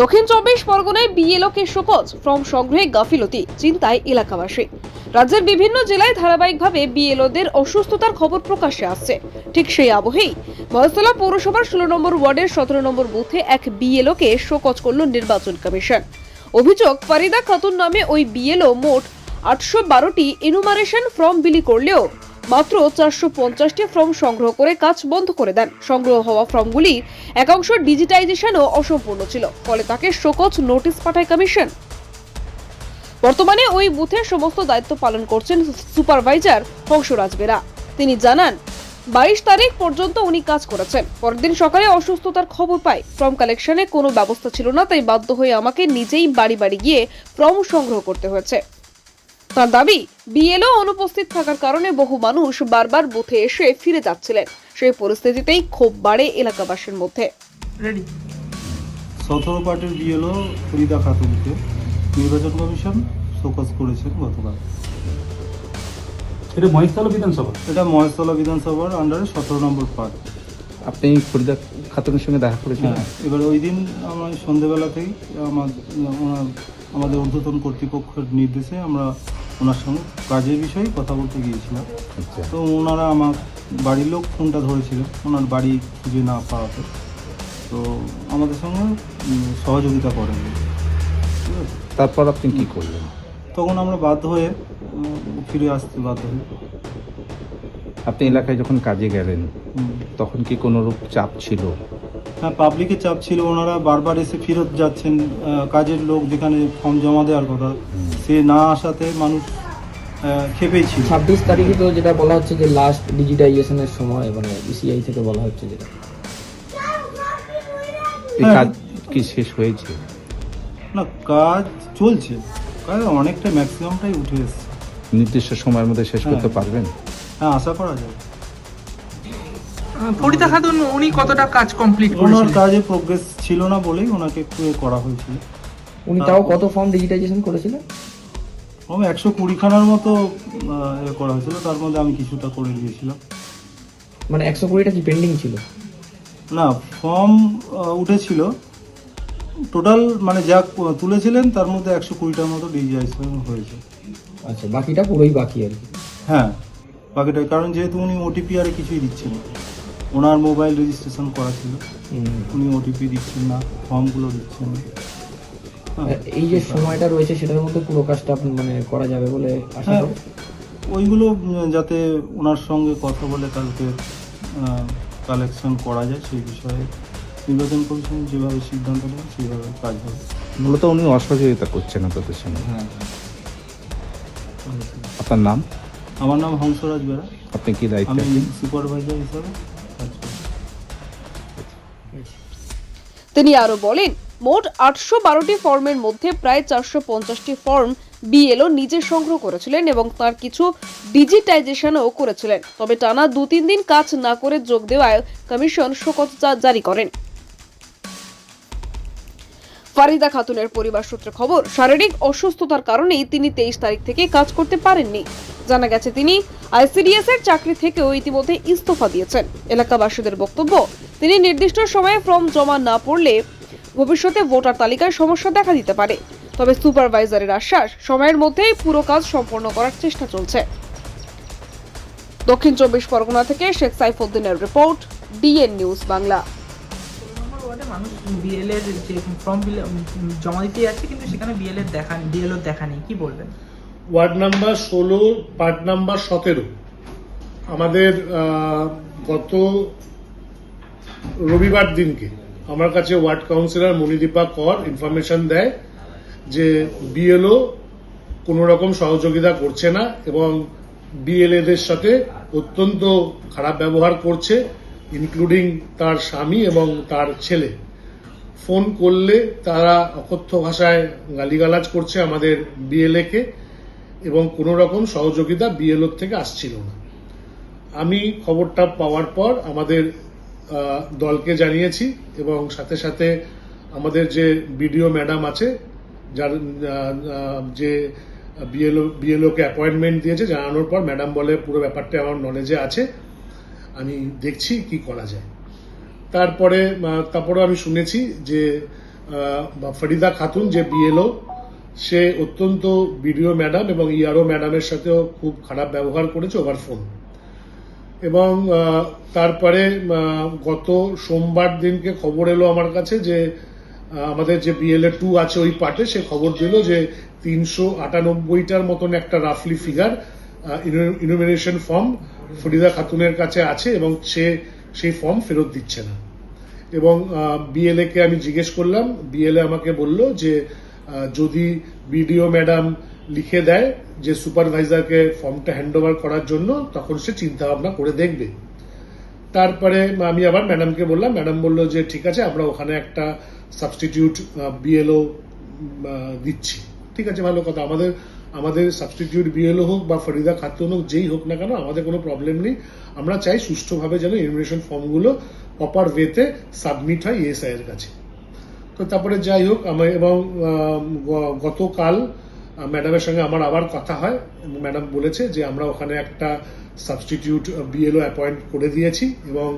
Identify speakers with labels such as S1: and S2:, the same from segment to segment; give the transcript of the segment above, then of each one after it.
S1: দক্ষিণ চব্বিশ পরগনায় বিএলওকে শোকজ ফর্ম সংগ্রহে গাফিলতি, চিন্তায় এলাকাবাসী। রাজ্যের বিভিন্ন জেলায় ধারাবাহিকভাবে বিএলওদের অসুস্থতার খবর প্রকাশ্যে আসছে। ঠিক সেই আবহেই মহেশতলা পৌরসভার ষোলো নম্বর ওয়ার্ডের সতেরো নম্বর বুথে এক বিএলওকে শোকজ করল নির্বাচন কমিশন। অভিযোগ, ফারিদা খাতুন নামে ওই বিএলও মোট আটশো বারোটি ইনুমারেশন ফর্ম বিলি করলেও মাত্র চারশো পঞ্চাশটি ফর্ম সংগ্রহ করে কাজ বন্ধ করে দেন। সংগ্রহ হওয়া ফর্মগুলি একাংশ ডিজিটাইজেশনও অসম্পূর্ণ ছিল, ফলে তাকে শোকজ নোটিশ পাঠায় কমিশন। বর্তমানে ওই বুথের সমস্ত দায়িত্ব পালন করছেন সুপারভাইজার হংসরাজ বেরা। তিনি জানান, বাইশ তারিখ পর্যন্ত উনি কাজ করেছেন। পরের দিন সকালে অসুস্থতার খবর পাই। ফর্ম কালেকশনে কোনো ব্যবস্থা ছিল না, তাই বাধ্য হয়ে আমাকে নিজেই বাড়ি বাড়ি গিয়ে ফর্ম সংগ্রহ করতে হয়েছে। তার দাবি বিএলও অনুপস্থিত থাকার কারণে বহু মানুষ বারবার বুথে এসে ফিরে যাচ্ছিলেন। সেই পরিস্থিতিতেই ক্ষোভ বাড়ে এলাকাবাসীর মধ্যে।
S2: সতেরো পার্টির বিএলও ফরিদা খাতুনকে নির্বাচন কমিশন শোকজ করেছেন গতকাল।
S3: এটা মহেশতলা বিধানসভা?
S2: এটা মহেশতলা বিধানসভার আন্ডারে সতেরো নম্বর পার্ট।
S4: আপনি ফরিদা খাতুনের সঙ্গে দেখা করেছিলেন
S2: হ্যাঁ এবার ওই দিন আমরা সন্ধেবেলা থেকেই আমার ওনার আমাদের ঊর্ধ্বতন কর্তৃপক্ষের নির্দেশে আমরা ওনার সঙ্গে কাজের বিষয়ে কথা বলতে গিয়েছিলাম।
S4: আচ্ছা।
S2: তো ওনারা আমার বাড়ির লোক ফোনটা ধরেছিল ওনার বাড়ি খুঁজে না পাওয়াতে। তো আমাদের সঙ্গে সহযোগিতা করেন। ঠিক আছে?
S4: তারপর আপনি কি করলেন?
S2: তখন আমরা বাধ্য হয়ে ফিরে আসতে বাধ্য হই।
S4: আপনি এলাকায় যখন কাজে গেলেন তখন কি কোনো রূপ চাপ ছিল?
S2: হ্যাঁ পাবলিকের চাপ ছিল। ওনারা বারবার এসে ফেরত যাচ্ছেন। কাজের লোক যেখানে ফর্ম জমা দেওয়ার কথা সে না আসাতে মানুষ ক্ষেপেই ছিল।
S5: ছাব্বিশ তারিখে তো যেটা বলা হচ্ছে যে লাস্ট ডিজিটাইজেশনের সময় মানে ইসিআই থেকে বলা হচ্ছে যেটা।
S4: এই। কাজ কি শেষ হয়েছে?
S2: না কাজ চলছে। কাজ অনেকটা ম্যাক্সিমামটাই উঠে এসছে।
S4: নির্দিষ্ট সময়ের মধ্যে শেষ করতে
S2: হ্যাঁ।
S4: পারবেন?
S2: হ্যাঁ আশা করা যায়।
S6: ফরিদা খাতুন উনি কতটা কাজ কমপ্লিট
S2: ওনার কাজে প্রোগ্রেস ছিল না বলেই ওনাকে একটু করা হয়েছিল।
S5: উনি তাও কত ফর্ম ডিজিটাইজেশন করেছিলেন?
S2: আমি একশো কুড়িখানার মতো এ করা হয়েছিল। তার মধ্যে আমি কিছুটা করে দিয়েছিলাম।
S5: মানে একশো কুড়িটা কি পেন্ডিং ছিল?
S2: না ফর্ম উঠেছিল। টোটাল মানে যা তুলেছিলেন তার মধ্যে একশো কুড়িটার মতো ডিজিটাইজেশন হয়েছে।
S5: আচ্ছা বাকিটা পুরোই বাকি আর কি।
S2: হ্যাঁ। বাকিটা কারণ যেহেতু উনি ওটিপি আর কিছুই দিচ্ছেন না। ওনার মোবাইল রেজিস্ট্রেশন করা ছিল। উনি ওটিপি দিচ্ছেন না ফর্মগুলো দিচ্ছেন না। হ্যাঁ,
S5: এই যে সময়টা রয়েছে সেটার মধ্যে পুরো কাজটা আপনি মানে করা যাবে বলে আশা
S2: হ্যাঁ।
S5: করি?
S2: ওইগুলো যাতে ওনার সঙ্গে কথা বলে কালকে কালেকশন করা যায় সেই বিষয়ে নির্বাচন কমিশন যেভাবে সিদ্ধান্ত নেয় সেইভাবে কাজ হবে।
S4: মূলত উনি অসহযোগিতা করছেন আপনাদের সঙ্গে।
S2: হ্যাঁ।
S4: আপনার নাম?
S2: আমার নাম হংসরাজ বেরা।
S4: আপনি কি দায়িত্বে?
S2: আমি সুপারভাইজার হিসাবে
S1: তিনি আরও বলেন মোট আটশো বারোটি ফর্মের মধ্যে প্রায় চারশো পঞ্চাশটি ফর্ম বিএলও নিজে সংগ্রহ করেছিলেন এবং তার কিছু ডিজিটাইজেশনও করেছিলেন। তবে টানা দু তিন দিন কাজ না করে যোগ দেওয়ায় কমিশন শোকজ জা- জারি করেন। ফারিদা খাতুনের পরিবার সূত্রে খবর, শারীরিক অসুস্থতার কারণেই তিনি তেইশ তারিখ থেকে কাজ করতে পারেননি। জানা গেছে তিনি আইসিডিএস এর চাকরি থেকেও ইতিমধ্যে ইস্তফা দিয়েছেন। এলাকাবাসীদের বক্তব্য, তিনি নির্দিষ্ট সময়ে ফর্ম জমা না পড়লে ভবিষ্যতে ভোটার তালিকায় সমস্যা দেখা দিতে পারে। তবে সুপারভাইজারের আশ্বাস, সময়ের মধ্যেই পুরো কাজ সম্পন্ন করার চেষ্টা চলছে। দক্ষিণ চব্বিশ পরগনা থেকে Sheikh সাইফুদ্দিনের report, D N news Bangla.
S6: মানুষ বিএল এর যে ফর্ম জমা দিতে যাচ্ছে, কিন্তু সেখানে বিএল এর দেখা বিএল এর দেখা নেই। কি বলবেন?
S7: ওয়ার্ড নাম্বার ষোলো, পার্ট নাম্বার সতেরো। আমাদের গত রবিবার দিনকে আমার কাছে ওয়ার্ড কাউন্সিলর মণিদীপা কর ইনফরমেশন দেয় যে বিএলও কোনো রকম সহযোগিতা করছে না এবং বিএলএদের সাথে অত্যন্ত খারাপ ব্যবহার করছে। ইনক্লুডিং তার স্বামী এবং তার ছেলে। ফোন করলে তারা অকথ্য ভাষায় গালিগালাজ করছে আমাদের বিএলএ কে এবং কোনো রকম সহযোগিতা বিএলওর থেকে আসছিল না। আমি খবরটা পাওয়ার পর আমাদের দলকে জানিয়েছি এবং সাথে সাথে আমাদের যে বিডিও ম্যাডাম আছে, যার যে বিএলও, বিএলওকে অ্যাপয়েন্টমেন্ট দিয়েছে, জানানোর পর ম্যাডাম বলে পুরো ব্যাপারটা আমার নলেজে আছে। আমি দেখছি কি করা যায়। তারপরে আহ, তারপরেও আমি শুনেছি যে ফরিদা খাতুন যে বিএলও সে অত্যন্ত বিডিও ম্যাডাম এবং ইআরও ম্যাডামের সাথেও খুব খারাপ ব্যবহার করেছে ওভার ফোন এবং তারপরে গত সোমবার দিনকে খবর এলো আমার কাছে যে আমাদের যে বিএলএ টু আছে ওই পার্টে সে খবর দিল যে তিনশো আটানব্বইটার মতন একটা রাফলি ফিগার ইনোমিনেশন ফর্ম ফরিদা খাতুনের কাছে আছে এবং সে সেই ফর্ম ফেরত দিচ্ছে না। এবং বিএলএ কে আমি জিজ্ঞেস করলাম বিএলএ আমাকে বলল যে যদি বিডিও ম্যাডাম লিখে দেয় যে সুপারভাইজারকে ফর্মটা হ্যান্ড ওভার করার জন্য, তখন সে চিন্তা ভাবনা করে দেখবে। তারপরে আমি আবার ম্যাডামকে বললাম ম্যাডাম বলল যে, ঠিক আছে, আমরা ওখানে একটা সাবস্টিটিউট বিএলও দিচ্ছি। ঠিক আছে, ভালো কথা। আমাদের আমাদের সাবস্টিটিউট বিএলও হোক বা ফরিদা খাতুন হোক, যেই হোক না কেন, আমাদের কোনো প্রবলেম নেই। আমরা চাই সুষ্ঠুভাবে যেন ইনভিটেশন ফর্মগুলো প্রপার ওয়েতে সাবমিট হয় ইএসআই এর কাছে। তো তারপরে যাই হোক আমার এবং গতকাল ম্যাডামের সঙ্গে আমার আবার কথা হয়। ম্যাডাম বলেছে যে আমরা ওখানে একটা সাবস্টিটিউট বিএলও অ্যাপয়েন্ট করে দিয়েছি এবং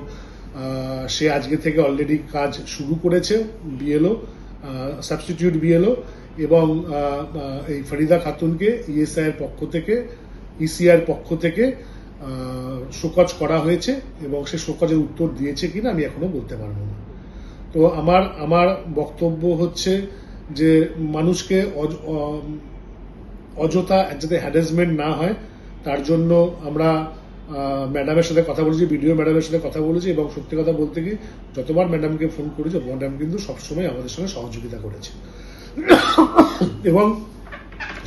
S7: সে আজকে থেকে অলরেডি কাজ শুরু করেছে বিএলও সাবস্টিটিউট বিএলও এবং এই ফরিদা খাতুনকে ইএসআই এর পক্ষ থেকে ইসিআর পক্ষ থেকে শোকজ করা হয়েছে এবং সে শোকজের উত্তর দিয়েছে কিনা আমি এখনও বলতে পারব না। তো আমার আমার বক্তব্য হচ্ছে যে মানুষকে অযথা যাতে হ্যারাসমেন্ট না হয়, তার জন্য আমরা ম্যাডামের সাথে কথা বলেছি বিডিও ম্যাডামের সাথে কথা বলেছি এবং সত্যি কথা বলতে কি, যতবার ম্যাডামকে ফোন করেছি ম্যাডাম কিন্তু সবসময় আমাদের সঙ্গে সহযোগিতা করেছে। এবং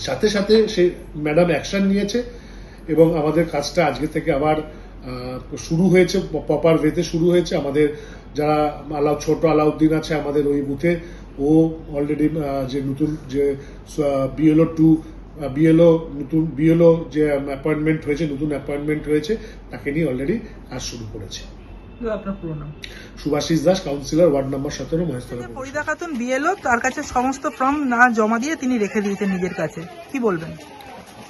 S7: সাথে সাথে সে ম্যাডাম অ্যাকশন নিয়েছে এবং আমাদের কাজটা আজকে থেকে আবার শুরু হয়েছে প্রপার ওয়েতে শুরু হয়েছে। আমাদের যারা আলাউ, ছোট আলাউদ্দিন আছে আমাদের ওই বুথে ও অলরেডি যে নতুন, যে বিএলও টু বিএলও নতুন বিএলও যে অ্যাপয়েন্টমেন্ট হয়েছে, নতুন অ্যাপয়েন্টমেন্ট হয়েছে তাকে নিয়ে অলরেডি কাজ শুরু করেছে।
S6: আপনার পুরো নাম।
S7: Subhashis Das councillor ward number সতেরো মহেশতলা
S6: ফরিদা খাতুন বিএলও তার কাছে সমস্ত ফর্ম না জমা দিয়ে তিনি রেখে দিয়েছেন নিজের কাছে। কি বলবেন?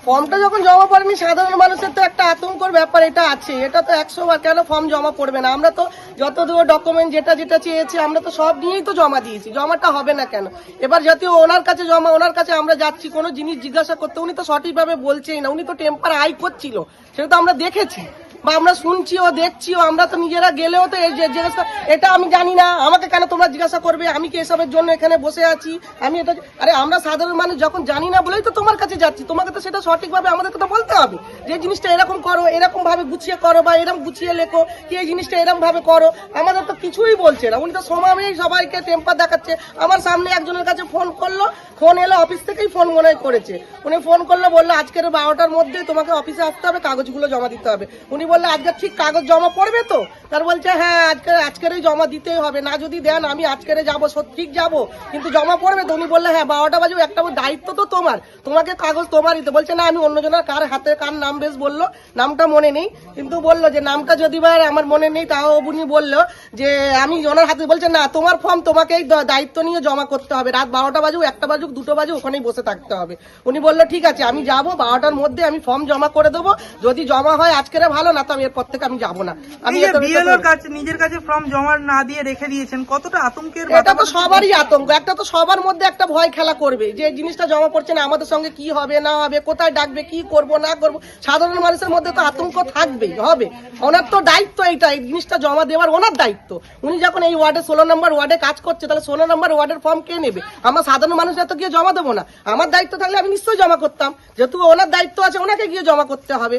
S3: ফর্মটা যখন জমা পড়েনি সাধারণ মানুষের তো একটা আতঙ্কর ব্যাপার এটা আছে। এটা তো একশো বার কেন ফর্ম জমা পড়বে না? আমরা তো যতদূর ডকুমেন্ট যেটা যেটা চেয়েছি আমরা তো সব নিয়েই তো জমা দিয়েছি। জমাটা হবে না কেন? এবার যদিও ওনার কাছে জমা ওনার কাছে আমরা যাচ্ছি কোনো জিনিস জিজ্ঞাসা করতে উনি তো সঠিকভাবে বলছেই না। উনি তো টেম্পার আই করছিল সেটা তো আমরা দেখেছি। বা আমরা শুনছিও দেখছিও আমরা তো নিজেরা গেলেও তো জিজ্ঞাসা এটা আমি জানি না। আমাকে কেন তোমরা জিজ্ঞাসা করবে? আমি কি এসবের জন্য এখানে বসে আছি? আমি এটা আরে আমরা সাধারণ মানুষ, যখন জানি না বলেই তো তোমার কাছে যাচ্ছি। তোমাকে তো সেটা সঠিকভাবে আমাদেরকে তো বলতে হবে। যে জিনিসটা এরকম করো এরকম ভাবে গুছিয়ে করো বা এরকম গুছিয়ে লেখো কি এই জিনিসটা এরকম ভাবে করো, আমাদের তো কিছুই বলছে না। উনি তো সমাবেই সবাইকে টেম্পার দেখাচ্ছে। আমার সামনে একজনের কাছে ফোন করল ফোন এলো অফিস থেকেই ফোন মনে করেছে। উনি ফোন করল, বলল, আজকের বারোটার মধ্যে তোমাকে অফিসে আসতে হবে, কাগজগুলো জমা দিতে হবে। উনি বলল, আজকে ঠিক কাগজ জমা পড়বে তো? তার বলছে হ্যাঁ আজকে আজকেরই জমা দিতেই হবে। না যদি দেন, আমি আজকেরে যাব ঠিক যাব। কিন্তু জমা পড়বে তো? উনি বললে হ্যাঁ বারোটা বাজে, একটা দায়িত্ব তো তোমার। তোমাকে কাগজ তোমারই তো। বলছে, না, আমি অন্যজনের কার হাতে কার নাম বেশ বলল। নামটা মনে নেই। কিন্তু বলল যে, নামটা যদি বার আমার মনে নেই, তাও উনি বলল যে, আমি ওনার হাতে বলছে, না, তোমার ফর্ম তোমাকেই দায়িত্ব নিয়ে জমা করতে হবে। রাত বারোটা বাজুক, একটা বাজুক, দুটো বাজুক, ওখানেই বসে থাকতে হবে। উনি বলল, ঠিক আছে, আমি যাব। বারোটার মধ্যে আমি ফর্ম জমা করে দেবো। যদি জমা হয়, আজকের ভালো, না তো আমি এরপর থেকে আমি যাব না। আমি
S6: এই যে
S3: এটা-
S6: বিএলওর কাছে নিজের কাছে ফর্ম জমা না দিয়ে রেখে দিয়েছেন কতটা আতঙ্কের
S3: এটা তো সবারই আতঙ্ক একটা তো সবার মধ্যে একটা ভয় খেলা করবে যে জিনিসটা জমা পড়ছে না আমাদের সঙ্গে কি হবে না হবে কোথায় ডাকবে কি করব না করব সাধারণ মানুষের মধ্যে তো আতঙ্ক থাকবেই হবে। ওনার তো দায়িত্ব এইটা এই জিনিসটা জমা দেওয়ার ওনার দায়িত্ব। উনি যখন এই ওয়ার্ডে ষোলো নম্বর ওয়ার্ডে কাজ করছে তাহলে ষোলো নম্বর ওয়ার্ডের ফর্ম কে নেবে? আমার সাধারণ মানুষরা তো গিয়ে জমা দেবো না। আমার দায়িত্ব থাকলে আমি নিশ্চয়ই জমা করতাম যেহেতু ওনার দায়িত্ব আছে ওনাকে গিয়ে জমা করতে হবে।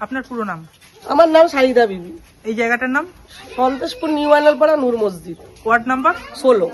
S6: আপনার পুরো নাম?
S3: আমার নাম সাহিদা বিবি।
S6: এই জায়গাটার নাম?
S3: Santoshpur new Analpara Noor Masjid.
S6: Ward number?
S3: ষোলো।